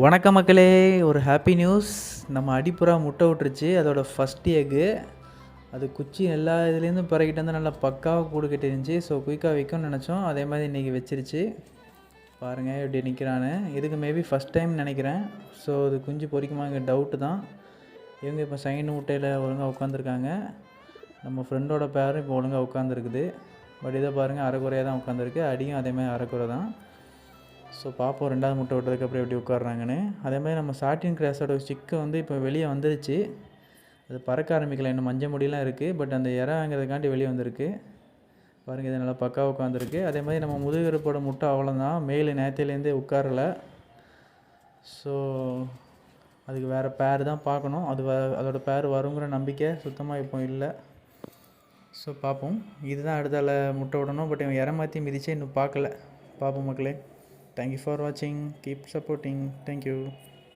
வணக்கம் மக்களே ஒரு ஹாப்பி நியூஸ் நம்ம அடிப்புறா முட்டை விட்டுருச்சு. அதோட ஃபஸ்ட் எக்கு அது குச்சி எல்லா இதுலேருந்தும் பிறகிட்டு வந்து நல்லா பக்காவாக கூடு இருந்துச்சு. ஸோ குயிக்காக வைக்கும்னு நினச்சோம். அதே மாதிரி இன்றைக்கி வச்சிருச்சு. பாருங்கள் எப்படி நிற்கிறான்னு இதுக்கு மேபி ஃபஸ்ட் டைம் நினைக்கிறேன். ஸோ அது குஞ்சு பொறிக்குமாங்க டவுட்டு தான். இவங்க இப்போ செகண்ட் முட்டையில் ஒழுங்காக உட்காந்துருக்காங்க நம்ம ஃப்ரெண்டோட பேரும் இப்போ ஒழுங்காக உட்காந்துருக்குது பட் இதை பாருங்கள் அரைக்குறையாக தான் உட்காந்துருக்கு அடியும் அதே மாதிரி அரைக்குறை தான். ஸோ பார்ப்போம் ரெண்டாவது முட்டை விட்டதுக்கப்புறம் எப்படி உட்காடுறாங்கன்னு அதே மாதிரி நம்ம சாட்டின் கிராஸோட சிக்கை வந்து இப்போ வெளியே வந்துருச்சு. அது பறக்க ஆரம்பிக்கல இன்னும் மஞ்சள் முடியெலாம் இருக்குது பட் அந்த இறை வாங்கிறதுக்காண்டி வெளியே வந்திருக்கு. பாருங்கள் இது நல்லா பக்கா உட்காந்துருக்கு அதே மாதிரி நம்ம முதுகெருப்போட முட்டை அவ்வளோதான் மேல் நேரத்துலேருந்தே உட்காரல. ஸோ அதுக்கு வேறு பேர் தான் பார்க்கணும். அது வ அதோட பேர் வருங்கிற நம்பிக்கை சுத்தமாக இப்போ இல்லை. ஸோ பார்ப்போம் இதுதான் அடுத்தால முட்டை விடணும். பட் இவன் இறமாற்றி மிதிச்சே இன்னும் பார்க்கல. பார்ப்போம் மக்களே. Thank you for watching. Keep supporting. Thank you.